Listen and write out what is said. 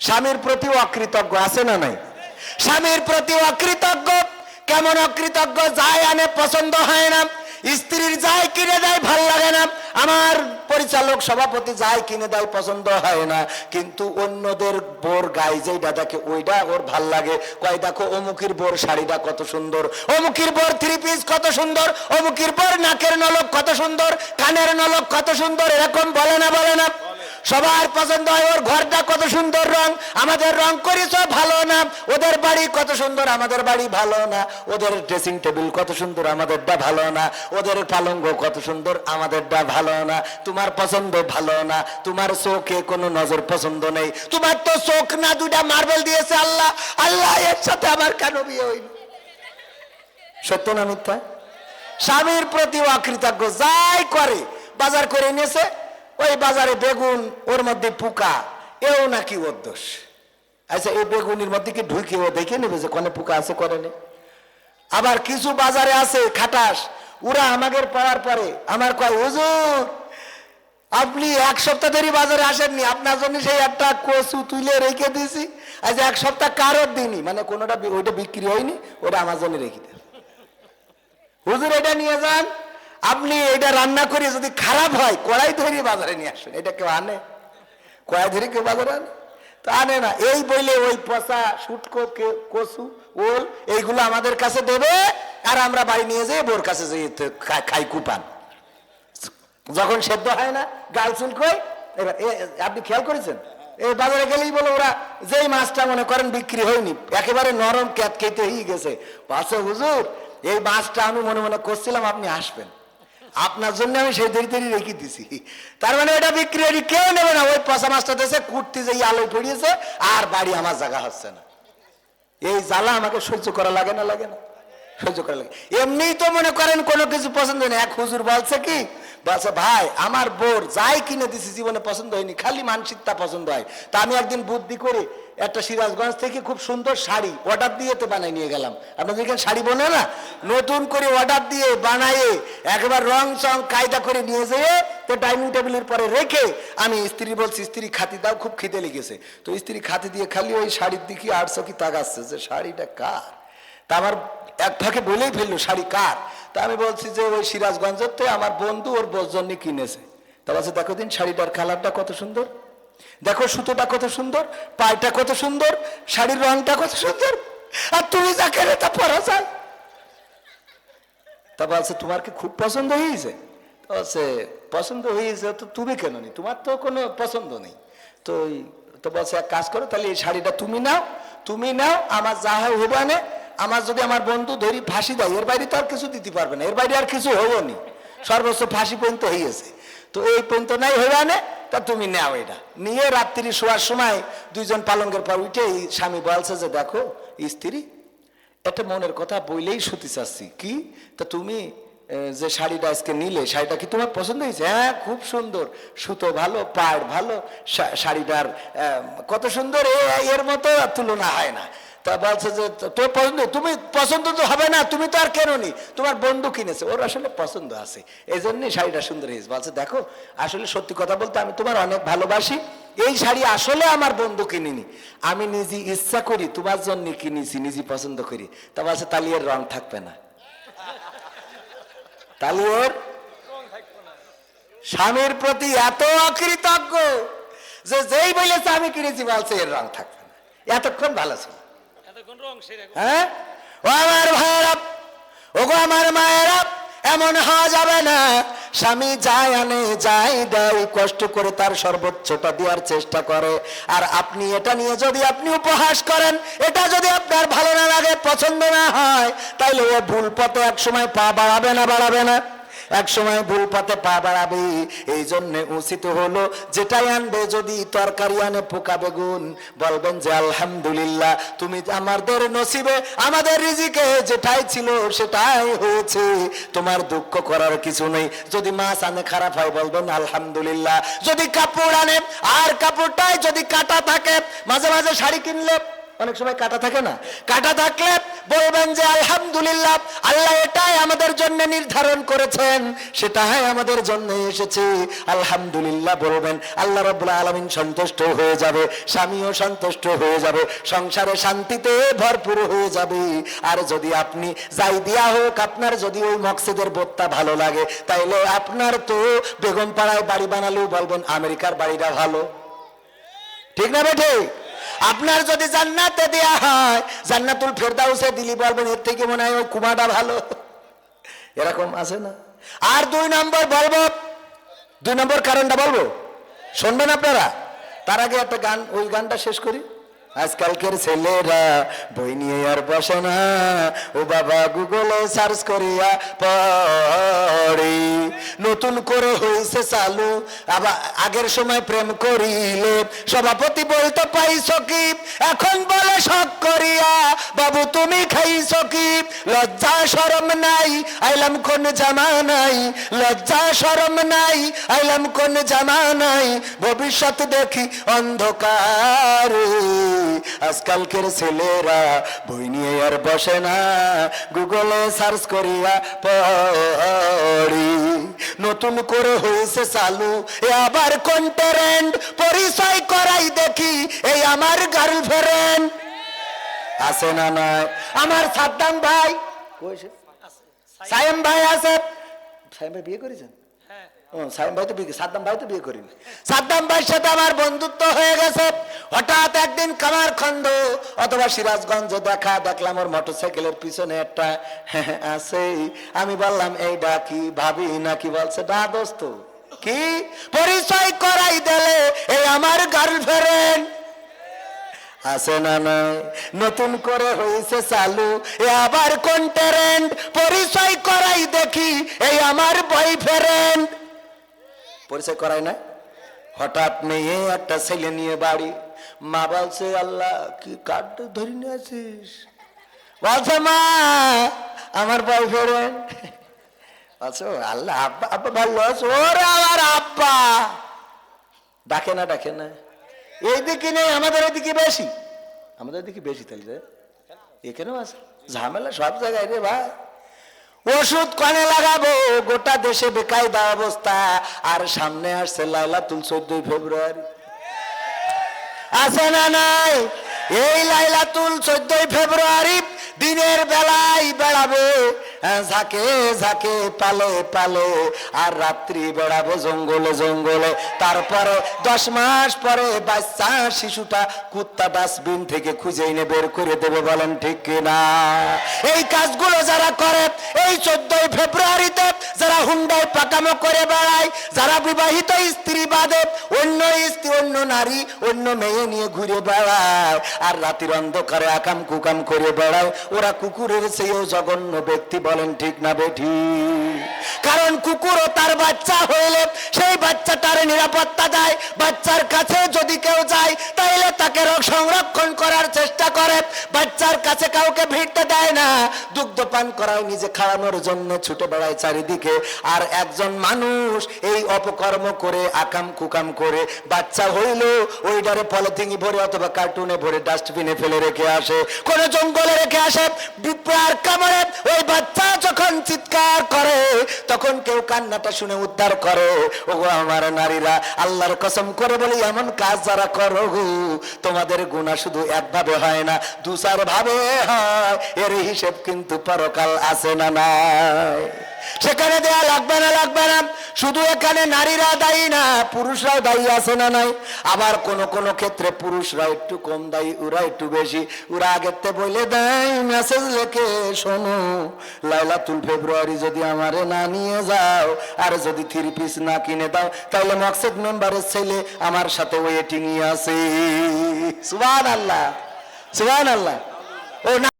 স্বামীর প্রতি অকৃতজ্ঞ, আছে না নাই? স্বামীর প্রতি অকৃতজ্ঞ, কেমন অকৃতজ্ঞ? যায় আনে, পছন্দ হয় না। স্ত্রীর যায় কিনে দেয়, ভালো লাগে না। আমার পরিচালক সভাপতি যায় কিনে দেয়, পছন্দ হয় না। কিন্তু অন্যদের বোর গায়ে যেইটা দেখে ওইটা ওর ভালো লাগে। কয়, দেখো, অমুকির বোর শাড়িটা কত সুন্দর। অমুকির বোর থ্রি পিস কত সুন্দর। অমুকির বোর নাকের নলক কত সুন্দর, কানের নলক কত সুন্দর, এরকম বলে না বলে না। সবার পছন্দ হয়, ওর ঘরটা কত সুন্দর রং, আমাদের রং করিস ভালো না? ওদের বাড়ি কত সুন্দর, আমাদের বাড়ি ভালো না? ওদের ড্রেসিং টেবিল কত সুন্দর, আমাদেরটা ভালো না? ওদের পালঙ্গ কত সুন্দর, আমাদেরটা ভালো না? তোমার পছন্দ ভালো না? তোমার চোখে কোনো নজর পছন্দ নেই? তোমার তো চোখ না দুটা মার্বেল দিয়েছে আল্লাহ। আল্লাহ এর সাথে আমার কেন বিয়ে হইল? সত্য না মিথ্যা? স্বামীর প্রতি অকৃতজ্ঞ, যাই করে, বাজার করে নিয়েছে ওই বাজারে বেগুন, ওর মধ্যে পোকা, এও নাকি ওর দোষ। আচ্ছা এই বেগুনের মধ্যে কি ঢুকে ও দেখে নেবে যে কোনে পোকা আছে করে নে আবার কিছু বাজারে আছে, খাটাস, ওরা আমাদের পাওয়ার পরে, আমার কয়, হুজুর, আপনি এক সপ্তাহ ধরে বাজারে আসেননি, আপনার জন্য সেই একটা কচু তুলে রেখে দিয়েছি। আজ এক সপ্তাহ কারোর দিনই মানে কোনোটা ওইটা বিক্রি হয়নি, ওটা আমার জন্য রেখে দেন হুজুর, এটা নিয়ে যান। আপনি এটা রান্না করে যদি খারাপ হয়, কড়াই ধরে বাজারে নিয়ে আসুন। এটা কেউ আনে? কড়াই ধরে কেউ বাজারে আনে? তো আনে না। এই বইলে ওই পচা, শুটকো, কে- কচু, ওল, এইগুলো আমাদের কাছে দেবে, আর আমরা বাড়ি নিয়ে যাই বোর কাছে যাই খাই কুপান। যখন সেদ্ধ হয় না গাল চুলকোয় এবার আপনি খেয়াল করেছেন? এই বাজারে গেলেই বলো ওরা, যেই মাছটা মনে করেন বিক্রি হয়নি, একেবারে নরম ক্যাত খেতে হয়ে গেছে। পাশে হুজুর, এই মাছটা আমি মনে মনে করছিলাম, আপনি আসবেন আপনার জন্য আমি সেই দেরি দেরি রেখে দিছি। তার মানে এটা বিক্রি হয়নি কেউ নেবে না। ওই পচা মাছটা দেশে কুটতে যে আলোয় পড়িয়েছে, আর বাড়ি আমার জায়গা হচ্ছে না। এই জ্বালা আমাকে সহ্য করা লাগে না লাগে না। সহ্য করা লাগে। এমনিই তো মনে করেন কোনো কিছু পছন্দ নেই এক হুজুর বলছে কি, বলছে, ভাই, আমার বোর যাই কিনে দিছি, জীবনে পছন্দ হয়নি, খালি মানসিকতা পছন্দ হয়। তা আমি একদিন বুদ্ধি করে একটা সিরাজগঞ্জ থেকে খুব সুন্দর শাড়ি অর্ডার দিয়ে তো বানাই নিয়ে গেলাম। আপনাদের এখানে শাড়ি বনে না, নতুন করে অর্ডার দিয়ে বানায়ে একবার রং চং কায়দা করে নিয়ে যেয়ে তো ডাইনিং টেবিলের পরে রেখে আমি স্ত্রী বলছি, স্ত্রী, খাতি দাও, খুব খিদে লেগেছে। তো স্ত্রী খাতি দিয়ে খালি ওই শাড়ির দিকে আটশো কি তাকাচ্ছে যে, শাড়িটা কার? তা আমার এক ফাঁকে বলেই ফেলল, শাড়ি কার? তা আমি বলছি যে, ওই সিরাজগঞ্জের তো আমার বন্ধু, ওর বোর জন্য কিনেছে। তা বলছে, দেখো দিন শাড়িটার কালারটা কত সুন্দর। দেখো সুতোটা কত সুন্দর, পায়টা কত সুন্দর, শাড়ির রংটা কত সুন্দর, আর তুমি যা কেনে তা পরা যায়। তা বলছে, তোমার কি খুব পছন্দ হয়েছে? তো বলছে, পছন্দ হয়েছে তো তুমি কেন নি তোমার তো কোনো পছন্দ নেই। তো তো বলছে, এক কাজ করো, তাহলে এই শাড়িটা তুমি নাও তুমি নাও, আমার যা হব আনে আমার যদি আমার বন্ধু ধরি ফাঁসি দেয়, এর বাইরে তো আর কিছু দিতে পারবে না, এর বাইরে আর কিছু হব নি। সর্বোচ্চ ফাঁসি পর্যন্ত হইয়েছে। তো এই পর্যন্ত নাই হইবে আনে তা তুমি নাও এটা। নিয়ে রাত্রি শোয়ার সময় দুইজন পালঙ্গের পর উঠে এই স্বামী বলছে যে, দেখো, স্ত্রী, একটা মনের কথা বইলেই শুতে চাচ্ছি। কি? তা তুমি যে শাড়িটা আজকে নিলে, শাড়িটা কি তোমার পছন্দ হয়েছে? হ্যাঁ খুব সুন্দর। সুতো ভালো, পাড় ভালো শাড়িটার কত সুন্দর এর মতো তুলনা হয় না। তা বলছে যে তোর পছন্দ, তুমি পছন্দ তো হবে না, তুমি তো আর কেননি। তোমার বন্ধু কিনেছে। ওর আসলে পছন্দ আছে। এই জন্যই শাড়িটা সুন্দর হয়েছে। বলছে, দেখো, আসলে সত্যি কথা বলতে আমি তোমার অনেক ভালোবাসি। এই শাড়ি আসলে আমার বন্ধু কিনিনি। আমি নিজে ইচ্ছা করি তোমার জন্য কিনেছি, নিজে পছন্দ করি। তা বলছে, তাহলে এর রং থাকবে না। তাহলে ওর স্বামীর প্রতি এত অকৃতজ্ঞ যে যেই বলেছে আমি কিনেছি, বলছে এর রং থাকবে না। এতক্ষণ ভালো ছিল। হ্যাঁ? ও আমার ভাইয়েরা ওগো আমার মায়েরা, এমন হওয়া যাবে না। স্বামী যায় আনে, যায় দেয়, কষ্ট করে তার সর্বোচ্চটা দেওয়ার চেষ্টা করে। আর আপনি এটা নিয়ে যদি আপনি উপহাস করেন, এটা যদি আপনার ভালো না লাগে, পছন্দ না হয়, তাইলে ও ভুল পথে এক সময় পা বাড়াবে না বাড়াবে না। এক সময় ভুল পথে পা বাড়াবে, এই জন্য উচিত হলো যেটাই আনবে যদি তরকারি আনে পোকা বেগুন। বলবেন যে, আলহামদুলিল্লাহ, তুমি আমাদের নসিবে, আমাদের রিজিকে যেটাই ছিল সেটাই হয়েছে। তোমার দুঃখ করার কিছু নেই। যদি মাছ আনে খারাপ হয়, বলবেন, আলহামদুলিল্লাহ। যদি কাপড় আনে, আর কাপড়টাই যদি কাটা থাকে, মাঝে মাঝে শাড়ি কিনলে, অনেক সময় কাটা থাকে না? কাটা থাকলে বলবেন যে আলহামদুলিল্লাহ, আল্লাহ এটাই আমাদের জন্য নির্ধারণ করেছেন, সেটাই আমাদের জন্য এসেছে। আলহামদুলিল্লাহ বলবেন, আল্লাহ রব্বুল আলমিন সন্তুষ্ট হয়ে যাবে, স্বামীও সন্তুষ্ট হয়ে যাবে, সংসারে শান্তিতে ভরপুর হয়ে যাবে। আর যদি আপনি যাই দিয়া হোক, আপনার যদি ওই মকসিদের বোধটা ভালো লাগে, তাইলে আপনার তো বেগম পাড়ায় বাড়ি বানালেও বলবেন, আমেরিকার বাড়িটা ভালো। ঠিক না বেঠে আপনার যদি জান্নাতে দেয়া হয়, জান্নাতুল ফেরদাউসে দিলি বলবেন, এর থেকে মনে হয় কুমাটা ভালো। এরকম আছে না? আর দুই নম্বর বলব, দুই নম্বর কারণটা বলব? শুনবেন আপনারা? তার আগে একটা গান, ওই গানটা শেষ করি। আজকালকের ছেলেরা বই নিয়ে আর বসে না। ও বাবা গুগলে সার্চ করিয়া পড়ে। নতুন করে হয়েছে চালু। আবার আগের সময় প্রেম করিলে সভাপতি বলতে, পাইছ কি? এখন বলে শখ করিয়া। বাবু, তুমি খাইছ কি? লজ্জা সরম নাই। আইলাম কোন জামা নাই। লজ্জা সরম নাই। আইলাম কোন জামা নাই। ভবিষ্যৎ দেখি অন্ধকার। আজকালকের ছেলেরা বই নিয়ে আর বসে না। গুগলে সার্চ করিয়া পড়ি। নতুন করে হয়েছে চালু। এ আবার কোন ট্রেন্ড পরিচয় করাই দেখি। এই আমার গার্লফ্রেন্ড আছে না নাই? আমার সাদ্দাম ভাই। সায়েম ভাই আছে। সায়েম ভাই বিয়ে করেছেন? ও, সায়েম ভাই তো বিয়ে সাদ্দাম ভাই তো বিয়ে করিনি। সাদ্দাম ভাইয়ের সাথে আমার বন্ধুত্ব হয়ে গেছে। হঠাৎ একদিন কামার খন্ড অথবা সিরাজগঞ্জ দেখা, দেখলাম ওর মোটরসাইকেলের পিছনে একটা আছে। আমি বললাম এইটা কি ভাবি নাকি বলছে, ডা দোস্ত, কি পরিচয় করাই দিলে এই আমার গার্লফ্রেন্ড? আছে না নাই, নতুন করে হয়েছে চালু, এ আবার কোন ট্রেন্ড? পরিচয় করাই দেখি এই আমার বয়ফ্রেন্ড। পরিচয় করাই না হঠাৎ মেয়ে একটা ছেলে নিয়ে বাড়ি মা বলছে, আল্লাহ, কি কার্ড ধরে নিয়ে আছিস বলছে, মা, আমার বয়ফ্রেন্ড বলছে, "ও আল্লাহ, আব্বা আব্বা ভালো আছে ওরে আমার আব্বা। ডাকে না ডাকে না। এইদিকে নেই, আমাদের এদিকে বেশি। আমাদের এদিকে বেশি তাহলে এখানেও আছে। ঝামেলা সব জায়গায় রে ভাই। ওষুধ কনে লাগাবো, গোটা দেশে বেকায়দা অবস্থা। আর সামনে আসছে লাইলা তুল চোদ্দই ফেব্রুয়ারি। আছে না নাই? এই লাইলাতুল চোদ্দই ফেব্রুয়ারি দিনের বেলায় বেড়াবে। ঝাঁকে ঝাঁকে পালে পালে, আর রাত্রি বেড়াবো জঙ্গলে জঙ্গলে। তারপরে দশ মাস পরে বাচ্চা, শিশুটা কুত্তা ডাস্টবিন থেকে খুঁজে এনে বের করে দেবে, বলেন ঠিক কিনা এই কাজগুলো যারা করে, এই চোদ্দই ফেব্রুয়ারিতে যারা হুন্ডায় পাকামো করে বেড়ায়, যারা বিবাহিত স্ত্রী বাদে, অন্য স্ত্রী, অন্য নারী, অন্য মেয়ে নিয়ে ঘুরে বেড়ায়, আর রাতির অন্ধকারে আকাম কুকাম করে বেড়ায়, ওরা কুকুরের চেয়েও জঘন্য ব্যক্তি বলেন ঠিক না বেঠি। কারণ কুকুর ও তার বাচ্চা হইলে সেই বাচ্চাটার নিরাপত্তা দেয়। বাচ্চার কাছে যদি কেউ যায় তাইলে তাকে রোগ সংরক্ষণ করার চেষ্টা করে, বাচ্চার কাছে কাউকে ভিড়তে দেয় না। দুগ্ধ পান করায় নিজে খাওয়ানোর জন্য ছুটে বেড়ায় চারিদিকে। আর একজন মানুষ এই অপকর্ম করে, আকাম কুকাম করে, বাচ্চা হইল ওইটারে পলিথিনে ভরে অথবা কার্টুনে ভরে ডাস্টবিনে ফেলে রেখে আসে, কোন জঙ্গলে রেখে আসে বিপ্রার কামড়ে ওই বাচ্চা যখন চিৎকার করে, তখন কেউ কান্নাটা শুনে উদ্ধার করে। ওগো আমার নারীরা, আল্লাহর কসম করে বলি, এমন কাজ যারা করো তোমাদের গুণা শুধু একভাবে হয় না দু চার ভাবে হয়। এর হিসেব কিন্তু পরকাল আছে না নাই। সেখানে দেয়া লাগবে না লাগবে না। শুধু এখানে নারীরা দায়ী না, পুরুষরাও দায়ী আছে না নাই। আবার কোন কোন ক্ষেত্রে পুরুষরা একটু কম দায়ী, ওরা একটু বেশি। ওরা থেকে বলে দেয় মেসেজ লেখে শোনো। লাইলাতুল ফেব্রুয়ারি যদি আমারে না নিয়ে যাও, আর যদি থ্রি পিস না কিনে দাও, তাহলে মকসেদ মেম্বারের ছেলে আমার সাথে ওয়েটিং আছে। সুবান আল্লাহ সুবান আল্লাহ ও না